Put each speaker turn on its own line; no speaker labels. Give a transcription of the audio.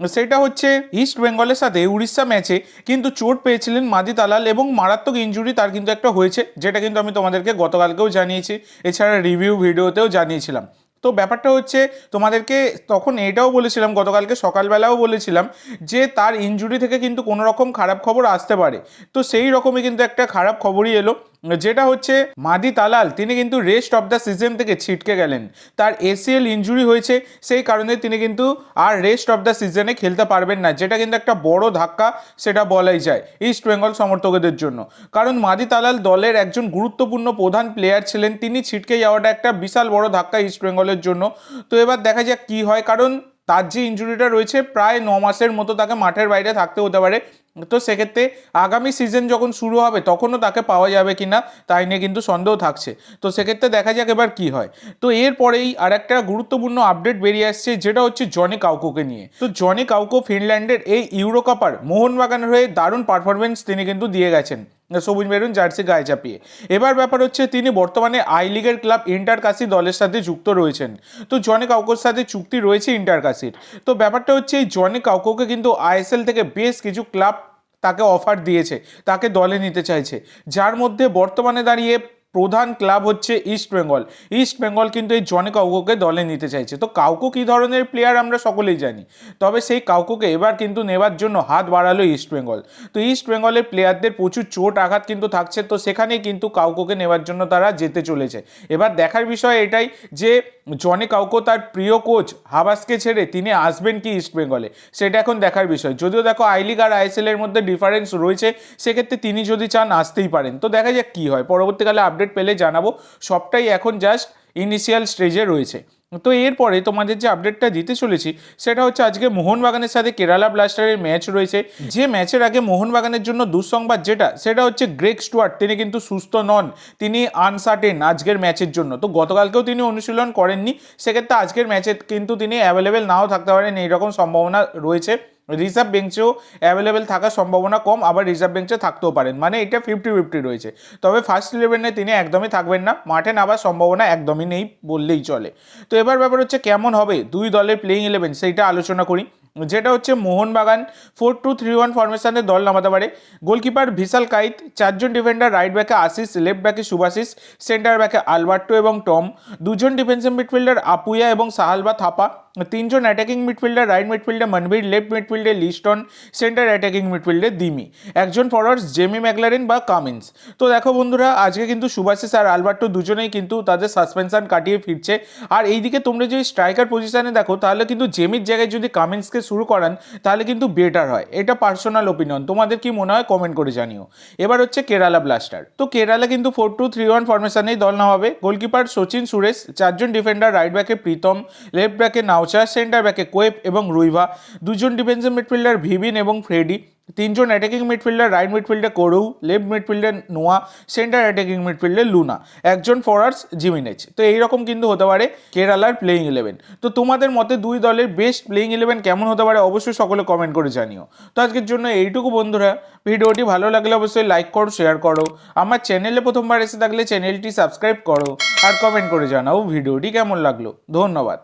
সেটা হচ্ছে ইস্ট বেঙ্গলের সাথে উড়িষ্যা ম্যাচে কিন্তু চোট পেয়েছিলেন মাদি তালাল এবং মারাত্মক ইঞ্জুরি তার কিন্তু একটা হয়েছে, যেটা কিন্তু আমি তোমাদেরকে গতকালকেও জানিয়েছি। এছাড়া রিভিউ ভিডিওতেও জানিয়েছিলাম। তো ব্যাপারটা হচ্ছে তোমাদেরকে তখন এটাও বলেছিলাম, গতকালকে সকালবেলাও বলেছিলাম যে তার ইনজুরি থেকে কিন্তু কোনো রকম খারাপ খবর আসতে পারে। তো সেই রকমই কিন্তু একটা খারাপ খবরই এলো, যেটা হচ্ছে মাদি তালাল, তিনি কিন্তু রেস্ট অফ দ্য সিজন থেকে ছিটকে গেলেন। তার এসিএল ইনজুরি হয়েছে, সেই কারণে তিনি কিন্তু আর রেস্ট অফ দ্য সিজনে খেলতে পারবেন না, যেটা কিন্তু একটা বড় ধাক্কা সেটা বলাই যায় ইস্ট বেঙ্গল সমর্থকদের জন্য। কারণ মাদি তালাল দলের একজন গুরুত্বপূর্ণ প্রধান প্লেয়ার ছিলেন, তিনি ছিটকে যাওয়াটা একটা বিশাল বড় ধাক্কা ইস্ট বেঙ্গলের জন্য। তো এবার দেখা যাক কী হয়, কারণ তার যে ইঞ্জুরিটা রয়েছে প্রায় ন মাসের মতো তাকে মাঠের বাইরে থাকতে হতে পারে। তো সেক্ষেত্রে আগামী সিজন যখন শুরু হবে, তখনও তাকে পাওয়া যাবে কি না তাই নিয়ে কিন্তু সন্দেহ থাকছে। তো সেক্ষেত্রে দেখা যাক এবার কি হয়। তো এরপরেই আর একটা গুরুত্বপূর্ণ আপডেট বেরিয়ে আসছে, যেটা হচ্ছে জনি কাউকোকে নিয়ে। তো জনি কাউকো ফিনল্যান্ডের এই ইউরো কাপার মোহনবাগানের হয়ে দারুণ পারফরমেন্স তিনি কিন্তু দিয়ে গেছেন। সবুজ মেরুন, জার্সি, গায়ে চাপিয়ে। এবার ব্যাপার হচ্ছে, তিনি বর্তমানে আই লিগের ক্লাব ইন্টার কাশি দলের সাথে যুক্ত রয়েছেন। তো জনে কাউকোর সাথে চুক্তি রয়েছে ইন্টার কাশির তো ব্যাপারটা হচ্ছে, এই জনে কাউকোকে কিন্তু আইএসএল থেকে বেশ কিছু ক্লাব তাকে অফার দিয়েছে, তাকে দলে নিতে চাইছে। যার মধ্যে বর্তমানে দাঁড়িয়ে প্রধান ক্লাব হচ্ছে ইস্ট বেঙ্গল ইস্ট বেঙ্গল কিন্তু এই জনে কাউকোকে দলে নিতে চাইছে। তো কাউকো কী ধরনের প্লেয়ার আমরা সকলেই জানি। তবে সেই কাউকোকে এবার কিন্তু নেবার জন্য হাত বাড়ালো ইস্ট বেঙ্গল তো ইস্ট বেঙ্গলের প্লেয়ারদের প্রচুর চোট আঘাত কিন্তু থাকছে। তো সেখানেই কিন্তু কাউকোকে নেবার জন্য তারা যেতে চলেছে। এবার দেখার বিষয় এটাই যে জনে কাউকো তার প্রিয় কোচ হাবাসকে ছেড়ে তিনি আসবেন কি ইস্ট বেঙ্গলে সেটা এখন দেখার বিষয়। যদিও দেখো আই লিগ আর আইএসএল এর মধ্যে ডিফারেন্স রয়েছে, সেক্ষেত্রে তিনি যদি চান আসতেই পারেন। তো দেখা যাক কী হয়। পরবর্তীকালে আপডেট পেলে জানাব, সবটাই এখন জাস্ট ইনিশিয়াল স্টেজে রয়েছে। তো এরপরে তোমাদের যে আপডেটটা দিতে চলেছি, সেটা হচ্ছে আজকে মোহনবাগানের সাথে কেরালা ব্লাস্টারের ম্যাচ রয়েছে। যে ম্যাচের আগে মোহনবাগানের জন্য দুঃসংবাদ যেটা, সেটা হচ্ছে গ্রেক স্টুয়ার্ট। তিনি কিন্তু সুস্থ নন, তিনি আনসার্টেন আজকের ম্যাচের জন্য। তো গতকালকেও তিনি অনুশীলন করেননি, সেক্ষেত্রে আজকের ম্যাচে কিন্তু তিনি অ্যাভেলেবেল নাও থাকতে পারেন, এইরকম সম্ভাবনা রয়েছে। রিজার্ভ বেঞ্চেও অ্যাভেলেবেল থাকার সম্ভাবনা কম, আবার রিজার্ভ বেঞ্চে থাকতেও পারেন। মানে এটা ফিফটি ফিফটি রয়েছে। তবে ফার্স্ট ইলেভেনে তিনি একদমই থাকবেন না। মাঠে নামার সম্ভাবনা একদমই নেই বললেই চলে। তো এবার ব্যাপার হচ্ছে কেমন হবে? দুই দলের প্লেইং ইলেভেন সেইটা আলোচনা করি। যেটা হচ্ছে Mohun Bagan four two three one ফরমেশনের দল নামাতে পারে। গোলকিপার ভিশাল কাইত, চারজন ডিফেন্ডার রাইট ব্যাকে আশিস লেফট ব্যাকে সুভাশিস সেন্টার ব্যাকে আলবার্টো এবং টম। দুজন ডিফেন্সিভ মিডফিল্ডার আপুয়া এবং সাহালবা থাপা। তিনজন অ্যাটাকিং মিডফিল্ডার রাইট মিডফিল্ডে মনবীর লেফট মিডফিল্ডে লিস্টন সেন্টার অ্যাটাকিং মিডফিল্ডে দিমি। একজন ফরওয়ার্ডস জেমি ম্যাকলারেন বা কামিন্স। তো দেখো বন্ধুরা, আজকে কিন্তু সুভাশিস আর আলবার্টো দুজনেই কিন্তু তাদের সাসপেনশন কাটিয়ে ফিরছে। আর এইদিকে তোমরা যদি স্ট্রাইকার পজিশানে দেখো, তাহলে কিন্তু জেমির জায়গায় যদি কামিন্সকে শুরু করান, তাহলে কিন্তু বেটার হয়। এটা পার্সোনাল ওপিনিয়ন তোমাদের কি মনে হয়? কমেন্ট করে জানিও। এবার হচ্ছে কেরালা ব্লাস্টার তো কেরালা কিন্তু ফোর টু থ্রি ওয়ান ফরমেশনেই দল না হবে গোলকিপার সচিন সুরেশ, চারজন ডিফেন্ডার রাইট ব্যাকে প্রীতম লেফট ব্যাকে নাওচা সেন্টার ব্যাকে কোয়েব এবং রুইভা। দুজন ডিফেন্সিভ মিডফিল্ডার ভিবিন এবং ফ্রেডি। তিনজন অ্যাটাকিং মিডফিল্ডার রাইট মিডফিল্ডে করৌ লেফট মিডফিল্ডে নোয়া সেন্টার অ্যাটাকিং মিডফিল্ডে লুনা একজন ফরওয়ার্ডস জিমিনেজ তো এইরকম কিন্তু হতে পারে কেরালার প্লেইং ইলেভেন তো তোমাদের মতে দুই দলের বেস্ট প্লেইং ইলেভেন কেমন হতে পারে অবশ্যই সকলে কমেন্ট করে জানিও। তো আজকের জন্য এইটুকু বন্ধুরা। ভিডিওটি ভালো লাগলে অবশ্যই লাইক করো শেয়ার করো। আমার চ্যানেলে প্রথমবার এসে থাকলে চ্যানেলটি সাবস্ক্রাইব করো আর কমেন্ট করে জানাও ভিডিওটি কেমন লাগল। ধন্যবাদ।